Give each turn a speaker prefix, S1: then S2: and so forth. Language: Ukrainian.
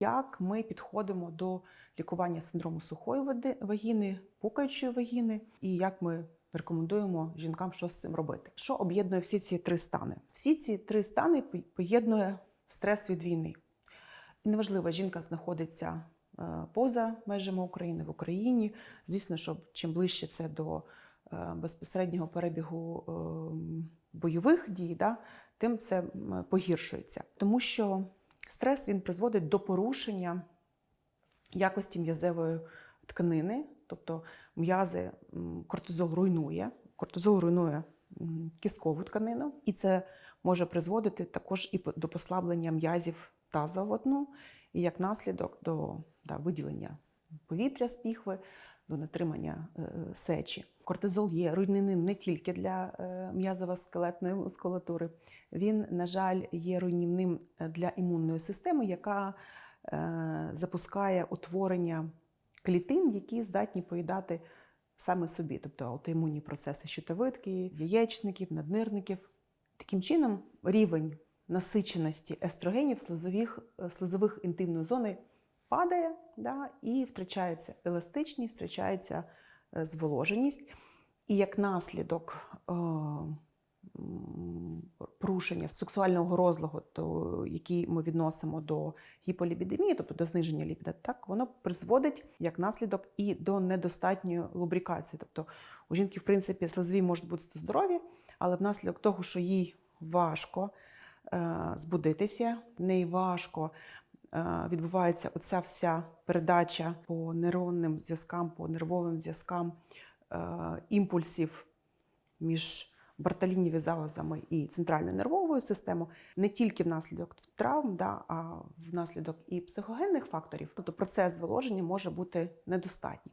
S1: Як ми підходимо до лікування синдрому сухої вагіни, пукаючої вагіни, і як ми рекомендуємо жінкам, що з цим робити? Що об'єднує всі ці три стани? Всі ці три стани по- поєднує стрес від війни. І неважливо, жінка знаходиться е, поза межами України в Україні. Звісно, що чим ближче це до е, безпосереднього перебігу ем, бойових дій, да, тим це погіршується. Тому що стрес він призводить до порушення якості м'язевої тканини, тобто м'язи кортизол руйнує. Кортизол руйнує кісткову тканину, і це може призводити також і до послаблення м'язів тазового дну, і як наслідок до да, виділення повітря з піхви, до натримання е, сечі. Кортизол є руйнівним не тільки для е, м'язово-скелетної мускулатури, він, на жаль, є руйнівним е, для імунної системи, яка запускає утворення клітин, які здатні поїдати саме собі, тобто аутоімунні процеси щитовидки, яєчників, наднирників. Таким чином, рівень насиченості естрогенів слизових, слизових інтимної зони падає да, і втрачається еластичність, втрачається е, зволоженість. І як наслідок е, порушення сексуального розлагу, то, який ми відносимо до гіполіпідемії, тобто до зниження ліпіда, так воно призводить як наслідок і до недостатньої лубрикації. Тобто у жінки, в принципі, слизові можуть бути здорові, але внаслідок того, що їй важко е, збудитися, в неї важко відбувається оця вся передача по нейронним зв'язкам, по нервовим зв'язкам е, імпульсів між бартолініві залозами і центральною нервовою системою, не тільки внаслідок травм, да, а внаслідок і психогенних факторів, тобто процес зволоження може бути недостатній.